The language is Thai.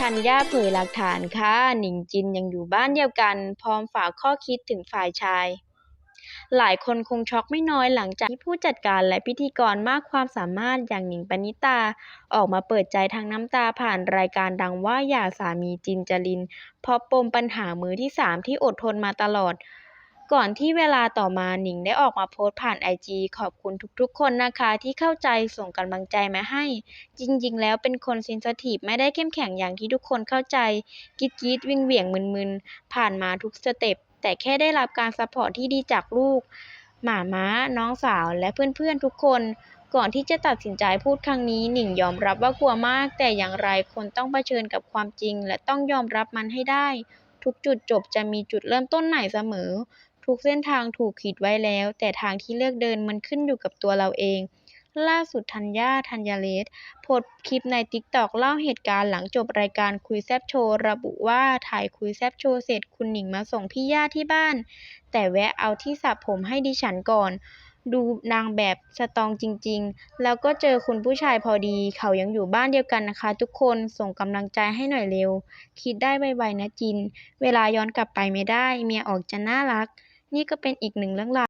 ธัญญาเผยหลักฐานค่ะ หนิงจินยังอยู่บ้านเดียวกัน พร้อมฝากข้อคิดถึงฝ่ายชาย หลายคนคงช็อกไม่น้อยหลังจากที่ผู้จัดการและพิธีกรมากความสามารถอย่างหนิงปณิตา ออกมาเปิดใจทางน้ำตาผ่านรายการดังว่าอย่าสามีจินจริน เพราะปมปัญหามือที่สามที่อดทนมาตลอด ก่อนที่เวลาต่อมาหนิงได้ออกมาโพสต์ผ่านไอจีขอบคุณทุกๆ คนนะคะที่เข้าใจส่งกำลังใจมาให้ จริงๆ แล้วเป็นคนเซนซิทีฟไม่ได้เข้มแข็งอย่างที่ทุกคนเข้าใจกรีดกีดวิ่งเหวี่ยงมึนๆ ผ่านมาทุกสเต็ปแต่แค่ได้รับการซัพพอร์ตที่ดีจากลูก หมาม้า น้องสาวและเพื่อนๆทุกคนก่อนที่จะตัดสินใจพูดครั้งนี้ หนิงยอมรับว่ากลัวมาก แต่อย่างไรคนต้องเผชิญกับความจริง และต้องยอมรับมันให้ได้ ทุกจุดจบจะมีจุดเริ่มต้นใหม่เสมอ ทุกเส้นทางถูกขีดไว้แล้ว แต่ทางที่เลือกเดินมันขึ้นอยู่กับตัวเราเอง ล่าสุดธัญญาธัญเลศโพสคลิปในติ๊กตอกเล่าเหตุการณ์หลังจบรายการคุยแซบโชว์ระบุว่าถ่ายคุยแซบโชว์เสร็จคุณหนิงมาส่งพี่ย่าที่บ้าน แต่แวะเอาที่สระผมให้ดิฉันก่อนดูนางแบบสตองจริงๆ แล้วก็เจอคุณผู้ชายพอดี เขายังอยู่บ้านเดียวกันนะคะ ทุกคน ส่งกำลังใจให้หน่อยเร็ว คิดได้ไวๆนะจิน เวลาย้อนกลับไปไม่ได้ เมียออกจะน่ารัก นี่ก็เป็นอีกหนึ่งเรื่องราว